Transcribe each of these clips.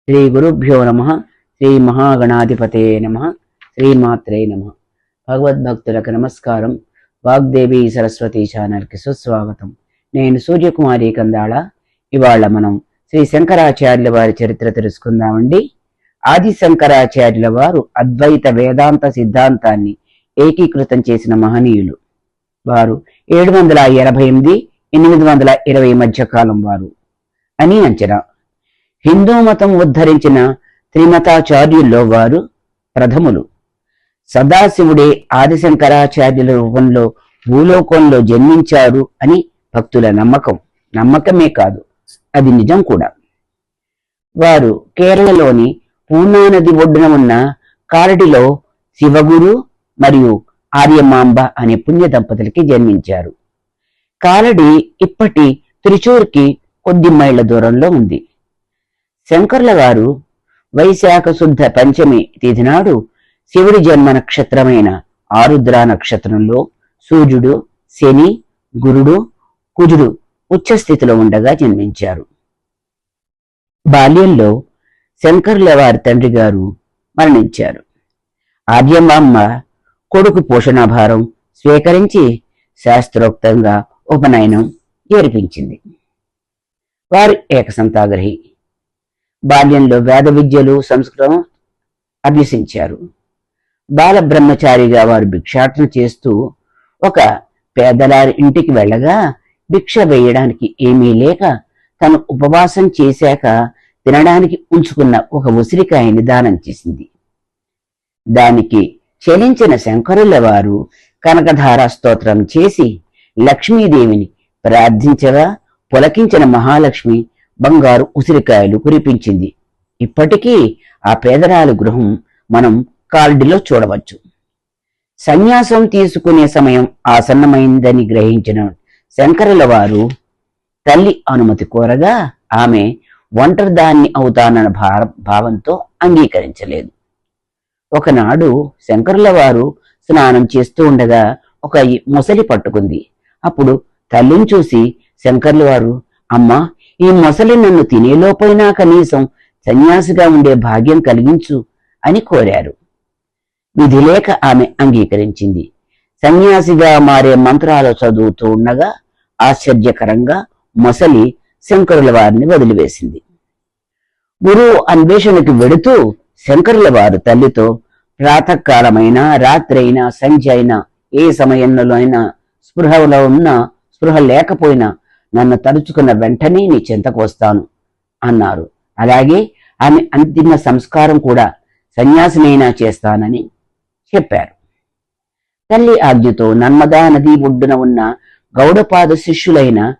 శ్రీ గురుభ్యో నమ శ్రీ మహాగణాధిపతే నమ శ్రీమాత్రే నమ. భగవద్భక్తులకు నమస్కారం. వాగ్దేవి సరస్వతి ఛానల్కి సుస్వాగతం. నేను సూర్యకుమారి కందాళ. ఇవాళ మనం శ్రీ శంకరాచార్యుల వారి చరిత్ర తెలుసుకుందామండి. ఆది శంకరాచార్యుల వారు అద్వైత వేదాంత సిద్ధాంతాన్ని ఏకీకృతం చేసిన మహనీయులు. వారు ఏడు వందల ఎనభై ఎనిమిది ఎనిమిది వందల ఇరవై మధ్య కాలం వారు. అని అంచనా. హిందూ మతం ఉద్ధరించిన త్రిమతాచార్యుల్లో వారు ప్రథములు. సదాశివుడే ఆదిశంకరాచార్యుల రూపంలో భూలోకంలో జన్మించారు అని భక్తుల నమ్మకం. నమ్మకమే కాదు అది నిజం కూడా. వారు కేరళలోని పూనా నది ఒడ్డున ఉన్న కారడిలో శివగురు మరియు ఆర్యమాంబ అనే పుణ్య దంపతులకి జన్మించారు. కాలడి ఇప్పటి త్రిచూర్కి కొద్ది మైళ్ళ దూరంలో ఉంది. శంకర్ల వారు వైశాఖ శుద్ధ పంచమి తిథి నాడు శివుడి జన్మ నక్షత్రమైన ఆరుద్ర నక్షత్రంలో సూర్యుడు శని గురుడు కుజుడు ఉచ్చస్థితిలో ఉండగా జన్మించారు. బాల్యంలో శంకర్ల వారి తండ్రి గారు మరణించారు. ఆర్యమాంబ కొడుకు పోషణాభారం స్వీకరించి శాస్త్రోక్తంగా ఉపనయనం జరిపించింది వారు ఏకసంతాగ్రహి. బాల్యంలో వేద విద్యలు సంస్కృతం అభ్యసించారు. బాల బ్రహ్మచారిగా వారు భిక్షాటన చేస్తూ ఒక పేదలారి ఇంటికి వెళ్ళగా భిక్ష వేయడానికి ఏమీ లేక తను ఉపవాసం చేశాక తినడానికి ఉంచుకున్న ఒక ఉసిరికాయని దానం చేసింది. దానికి చెలించిన శంకరుల వారు కనకధార స్తోత్రం చేసి లక్ష్మీదేవిని ప్రార్థించగా పులకించిన మహాలక్ష్మి బంగారు ఉసిరికాయలు కురిపించింది. ఇప్పటికీ ఆ పేదరాలు గృహం మనం కాల్డిలో చూడవచ్చు. సన్యాసం తీసుకునే సమయం ఆసన్నమైందని గ్రహించిన శంకరుల వారు తల్లి అనుమతి కోరగా ఆమె ఒంటరిదాన్ని అవుతానన్న భావంతో అంగీకరించలేదు. ఒకనాడు శంకరుల వారు స్నానం చేస్తూ ఉండగా ఒక ముసలి పట్టుకుంది. అప్పుడు తల్లిని చూసి శంకర్ల వారు అమ్మా ఈ మొసలి నన్ను తినేలోపోయినా కనీసం సన్యాసిగా ఉండే భాగ్యం కలిగించు అని కోరారు. విధి లేక ఆమె అంగీకరించింది. సన్యాసిగా మారే మంత్రాలు చదువుతూ ఉండగా ఆశ్చర్యకరంగా మొసలి శంకరుల వారిని వదిలివేసింది. గురువు అన్వేషణకి వెడుతూ శంకరుల వారు తల్లితో ప్రాతకాలమైనా రాత్రి అయినా సంధ్య అయినా ఏ సమయంలో అయినా స్పృహలో ఉన్నా స్పృహ లేకపోయినా నన్ను తలుచుకున్న వెంటనే నీ చెంతకు వస్తాను అన్నారు. అలాగే ఆమె అంతిమ సంస్కారం కూడా సన్యాసినైనా చేస్తానని చెప్పారు. తల్లి ఆజ్ఞతో నర్మదా నది ఒడ్డున ఉన్న గౌడపాద శిష్యులైన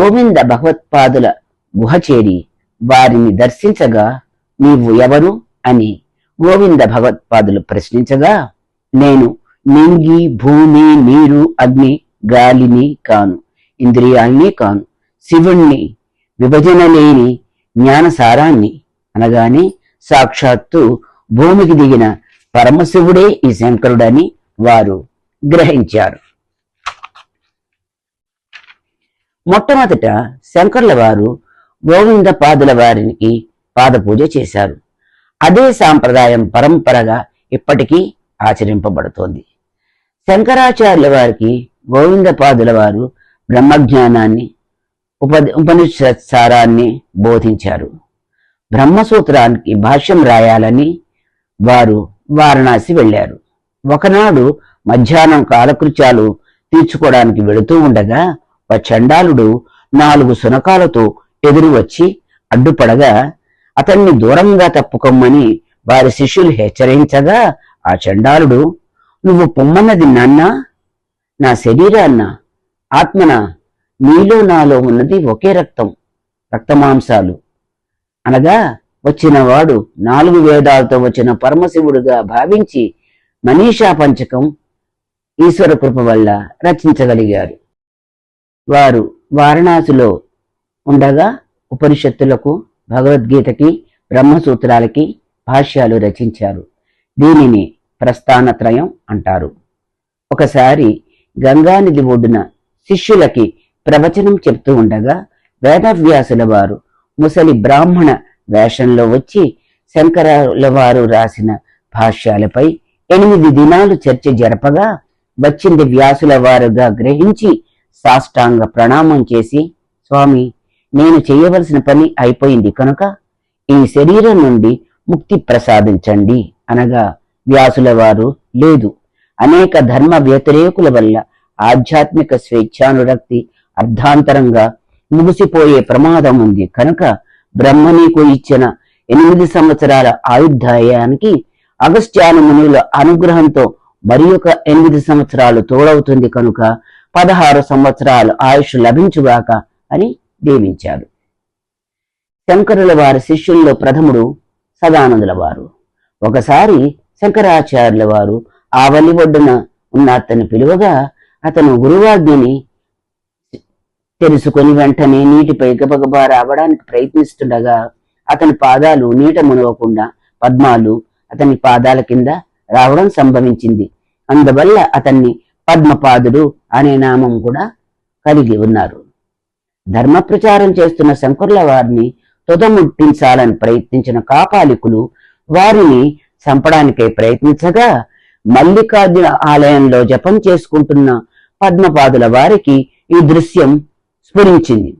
గోవింద భగవత్పాదుల గుహ చేరి వారిని దర్శించగా నీవు ఎవరు? అని గోవింద భగవత్పాదులు ప్రశ్నించగా నేను నింగి భూమి నీరు అగ్ని గాలిని కాను. ఇంద్రియాల్ని కాను. శివుణ్ణి విభజన లేని జ్ఞానసారాన్ని అనగానే సాక్షాత్తు భూమికి దిగిన పరమశివుడే ఈ శంకరుడని వారు గ్రహించారు. మొట్టమొదట శంకర్ల వారు గోవింద పాదుల వారికి పాదపూజ చేశారు. అదే సాంప్రదాయం పరంపరగా ఇప్పటికీ ఆచరింపబడుతోంది. శంకరాచార్యుల వారికి గోవింద పాదుల వారు బ్రహ్మజ్ఞానాన్ని ఉప ఉపనిషత్సారాన్ని బోధించారు. బ్రహ్మసూత్రానికి భాష్యం రాయాలని వారు వారణాసి వెళ్ళారు. ఒకనాడు మధ్యాహ్నం కాలకృత్యాలు తీర్చుకోవడానికి వెళుతూ ఉండగా ఒక చండాలుడు నాలుగు సునకాలతో ఎదురు వచ్చి అడ్డుపడగా అతన్ని దూరంగా తప్పుకొమ్మని వారి శిష్యులు హెచ్చరించగా ఆ చండాలుడు నువ్వు పొమ్మన్నది నాన్నా? నా శరీరాన్న? ఆత్మన? నీలో నాలో ఉన్నది ఒకే రక్తం రక్తమాంసాలు. అనగా వచ్చినవాడు నాలుగు వేదాలతో వచ్చిన పరమశివుడుగా భావించి మనీషా పంచకం ఈశ్వర కృప వల్ల రచించగలిగారు వారు వారణాసిలో ఉండగా ఉపనిషత్తులకు భగవద్గీతకి బ్రహ్మసూత్రాలకి భాష్యాలు రచించారు. దీనిని ప్రస్థానత్రయం అంటారు. ఒకసారి గంగానది ఒడ్డున శిష్యులకి ప్రవచనం చెప్తూ ఉండగా వేదవ్యాసుల వారు ముసలి బ్రాహ్మణ వేషంలో వచ్చి శంకరుల వారు రాసిన భాష్యాలపై ఎనిమిది దినాలు చర్చ జరపగా వచ్చింది వ్యాసుల వారుగా గ్రహించి సాష్టాంగ ప్రణామం చేసి స్వామి నేను చేయవలసిన పని అయిపోయింది కనుక ఈ శరీరం నుండి ముక్తి ప్రసాదించండి. అనగా వ్యాసుల వారు లేదు అనేక ధర్మ వ్యతిరేకుల వల్ల ఆధ్యాత్మిక స్వేచ్ఛానురక్తి అర్ధాంతరంగా ముగిసిపోయే ప్రమాదం ఉంది. కనుక బ్రహ్మ నీకు ఇచ్చిన ఎనిమిది సంవత్సరాల ఆయుర్దాయానికి అగస్త్యాను మునుల అనుగ్రహంతో మరి ఒక ఎనిమిది సంవత్సరాలు తోడవుతుంది కనుక పదహారు సంవత్సరాలు ఆయుష్ లభించుగాక అని దీవించాడు. శంకరుల వారి శిష్యుల్లో ప్రథముడు సదానందుల వారు. ఒకసారి శంకరాచార్యుల వారు ఆవలి ఒడ్డున ఉన్న అతని పిలువగా అతను గురువాజ్ఞని తెలుసుకొని వెంటనే నీటిపై గబగబా రావడానికి ప్రయత్నిస్తుండగా అతని పాదాలు నీట మునవకుండా పద్మాలు అతని పాదాల కింద రావడం సంభవించింది. అందువల్ల అతన్ని పద్మపాదుడు అనే నామం కూడా కలిగి ఉన్నారు. ధర్మ ప్రచారం చేస్తున్న శంకరుల వారిని తుదముట్టించాలని ప్రయత్నించిన కాపాలికులు వారిని చంపడానికై ప్రయత్నించగా మల్లికార్జున ఆలయంలో జపం చేసుకుంటున్న పద్మపాదుల వారికి ఈ దృశ్యం స్ఫురించింది.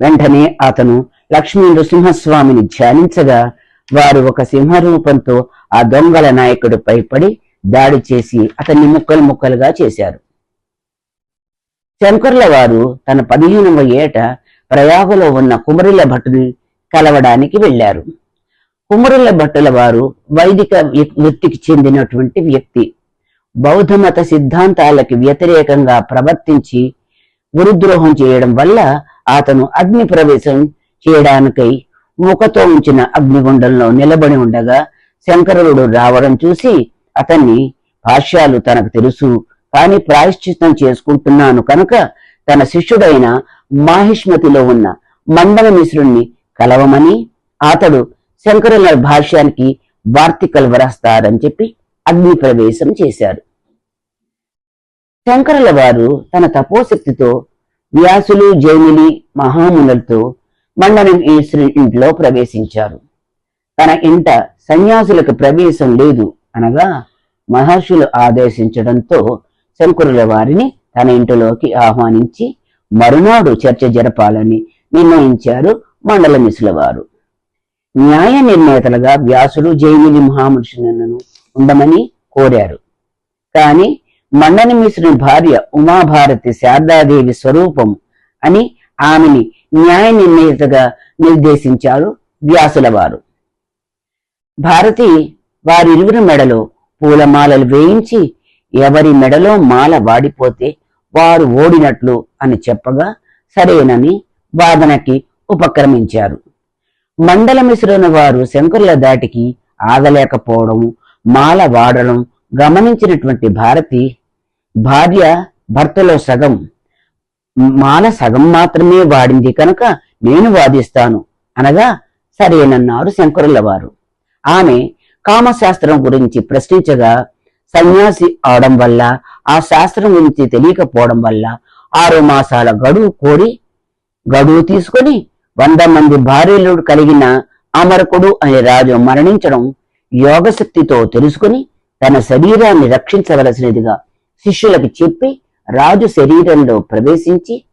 వెంటనే అతను లక్ష్మీ నృసింహస్వామిని ధ్యానించగా వారు ఒక సింహరూపంతో ఆ దొంగల నాయకుడిపై పడి దాడి చేసి అతన్ని ముక్కలు ముక్కలుగా చేశారు. శంకర్ల వారు తన పదిహేనవ ఏట ప్రయాగలో ఉన్న కుమరుల భట్టుని కలవడానికి వెళ్ళారు కుమరుల భట్టుల వారు వైదిక వృత్తికి చెందినటువంటి వ్యక్తి. బౌద్ధ మత సిద్ధాంతాలకి వ్యతిరేకంగా ప్రవర్తించి గురుద్రోహం చేయడం వల్ల అతను అగ్ని ప్రవేశం చేయడానికై ముఖతో ఉంచిన అగ్నిగుండంలో నిలబడి ఉండగా శంకరుడు రావడం చూసి అతన్ని భాష్యాలు తనకు తెలుసు కానీ ప్రాయశ్చిత్తం చేసుకుంటున్నాను కనుక తన శిష్యుడైన మాహిష్మతిలో ఉన్న మండల మిశ్రుణ్ణి కలవమని అతడు శంకరుల భాష్యానికి వార్తికలు వరస్తారని చెప్పి అగ్ని ప్రవేశం చేశారు. శంకరుల వారు తన తపోశక్తితో వ్యాసులు జైమిని మహామునులతో మండలం ఈశ్వరు ఇంట్లో ప్రవేశించారు. తన ఇంట సన్యాసులకు ప్రవేశం లేదు అనగా మహర్షులు ఆదేశించడంతో శంకరుల వారిని తన ఇంటిలోకి ఆహ్వానించి మరునాడు చర్చ జరపాలని నిర్ణయించారు మండల మిశ్రుల వారు. న్యాయ నిర్ణేతలుగా వ్యాసుడు జైమిని మహామునుషులను ఉండమని కోరారు. కానీ మండన మిశ్రుని భార్య ఉమాభారతి శారదాదేవి స్వరూపం అని ఆమెని న్యాయ నిర్ణేతగా నిర్దేశించారు వ్యాసుల వారు భారతి వారిరువురి మెడలో పూలమాలలు వేయించి ఎవరి మెడలో మాల వాడిపోతే వారు ఓడినట్లు అని చెప్పగా సరేనని వాదనకి ఉపక్రమించారు. మండల మిశ్రుని వారు శంకరుల దాటికి ఆగలేకపోవడం మాల వాడడం గమనించినటువంటి భారతి భార్య భర్తలో సగం మాల సగం మాత్రమే వాడింది కనుక నేను వాదిస్తాను అనగా సరేనన్నారు శంకరుల వారు ఆమె కామశాస్త్రం గురించి ప్రశ్నించగా సన్యాసి అవడం వల్ల ఆ శాస్త్రం గురించి తెలియకపోవడం వల్ల ఆరు మాసాల గడువు కోరి గడువు తీసుకొని వంద మంది భార్యలు కలిగిన అమరకుడు అనే రాజు మరణించడం యోగశక్తితో తెలుసుకుని తన శరీరాన్ని రక్షించవలసినదిగా శిష్యులకు చెప్పి రాజు శరీరంలో ప్రవేశించి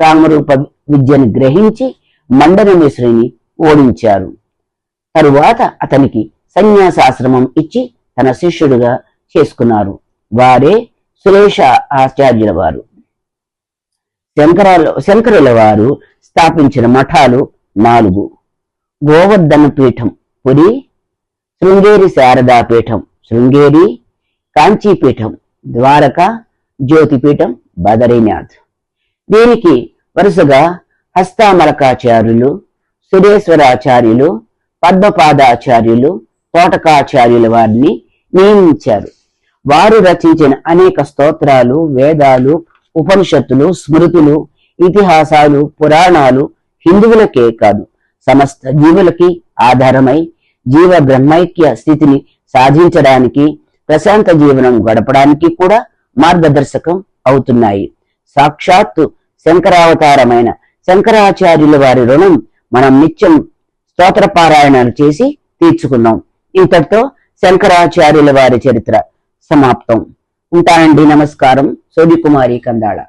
కామరూప విద్యను గ్రహించి మండనమేశ్వరిని ఓడించారు. తరువాత అతనికి సన్యాసాశ్రమం ఇచ్చి తన శిష్యుడుగా చేసుకున్నారు. వారే సురేష ఆచార్యుల వారు. శంకరాలు శంకరుల వారు స్థాపించిన మఠాలు నాలుగు. గోవర్ధన పీఠం పురి శృంగేరి శారదా పీఠం శృంగేరి కాంచీపీఠం ద్వారక జ్యోతిపీఠం బదరీనాథ్. దీనికి వరుసగా హస్తామలకాచార్యులు సురేశ్వరాచార్యులు పద్మపాదాచార్యులు తోటకాచార్యుల వారిని నియమించారు. వారు రచించిన అనేక స్తోత్రాలు వేదాలు ఉపనిషత్తులు స్మృతులు ఇతిహాసాలు పురాణాలు హిందువులకే కాదు సమస్త జీవులకి ఆధారమై జీవ బ్రహ్మైక్య స్థితిని సాధించడానికి ప్రశాంత జీవనం గడపడానికి కూడా మార్గదర్శకం అవుతున్నాయి. సాక్షాత్తు శంకరావతారమైన శంకరాచార్యుల వారి రుణం మనం నిత్యం స్తోత్ర పారాయణాలు చేసి తీర్చుకుందాం ఇంతటితో శంకరాచార్యుల వారి చరిత్ర సమాప్తం. ఉంటానండి నమస్కారం. సోది కుమారి కందాళ.